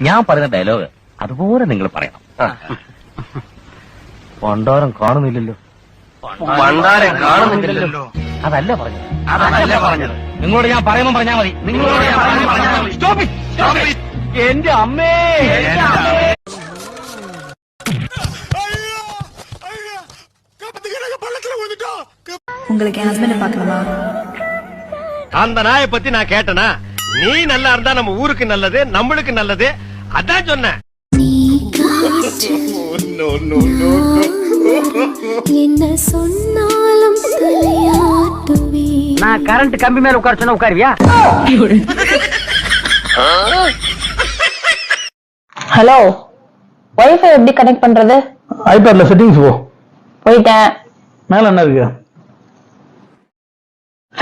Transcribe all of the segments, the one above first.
ഞാൻ പറയുന്ന ഡയലോഗ് അതുപോലെ നിങ്ങൾ പറയണം പണ്ടാരം കാണുന്നില്ലല്ലോ പണ്ടാരം കാണുന്നില്ലല്ലോ അതല്ല പറഞ്ഞത് അതല്ല പറഞ്ഞത് നിങ്ങളോട് ഞാൻ പറയുമ്പോ പറഞ്ഞാ മതി നിങ്ങളോട് ഞാൻ പറയുമ്പോ പറഞ്ഞാ മതി. Stop it! Stop it! എന്റെ അമ്മേ എന്റെ അമ്മേ. உங்களுக்கு என் ஹஸ்பண்டை பார்க்கணுமா அந்த நாயை பத்தி நான் கேட்டனா நீ நல்லா இருந்தா நம்ம ஊருக்கு நல்லது நம்மளுக்கு நல்லது. அதான் சொன்னேன். என்ன சொன்னாலும் தலையாட்டுவே நான் கரண்ட் கம்பி மேல உட்கார சொன்னா உட்காருவியா? ஹலோ வைஃபை எப்படி கனெக்ட் பண்றது? ஐபேட்ல செட்டிங்ஸ் போ. போயிட்டேன். மேல என்ன இருக்கு?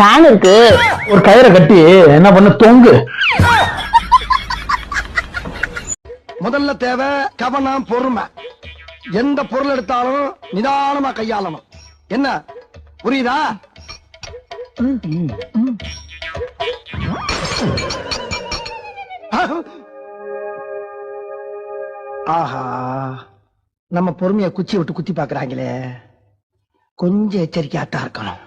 ஃபேன் இருக்கு. ஒரு கயிறை கட்டி என்ன பண்ண? தொங்கு. முதல்ல தேவை கவனம் பொறுமை. எந்த பொருள் எடுத்தாலும் நிதானமா கையாளணும். என்ன? புரியுதா? ஆஹா. நம்ம பொறுமைய குச்சி விட்டு குத்தி பாக்குறாங்களே கொஞ்சம் எச்சரிக்கையாத்தான் இருக்கணும்.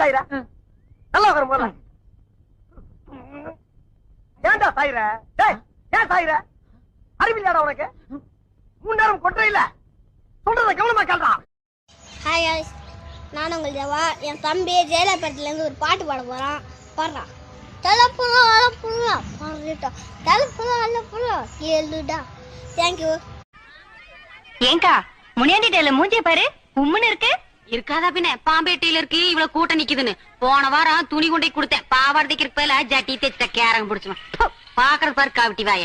சாயிரா? நல்லா உட்காரு போல ஏன்டா சாயிர? டேய் ஏன் சாயிர? அறிவில்லாடா உனக்கு? மூணு நேரம் கொட்டை இல்ல. சொல்றத கவனமா கேள்றா ஹாய் நான் உங்கள் தேவா என் தம்பி ஜெயலலிதாலேருந்து ஒரு பாட்டு பாட போகிறான் பாடுறான் தலைப்புறம் அலப்புறம் பாடிட்டோம் தலைப்புறம் அலப்புறம் ஏழுடா தேங்க்யூ ஏங்கா முனியாண்டிட்டேல மூஞ்சிய பாரு. உம்முன்னு இருக்கு. இருக்காதா பின்ன? பாம்பேட்டையில இருக்கு இவ்வளவு கூட்டம் நிக்குதுன்னு. போன வாரம் துணி கொண்டை கொடுத்தேன். பாவாடதைக்கு பதிலா ஜட்டி தைச்ச கேரங்க பிடிச்சுமா பாக்குறது பாரு காவிட்டி வாய.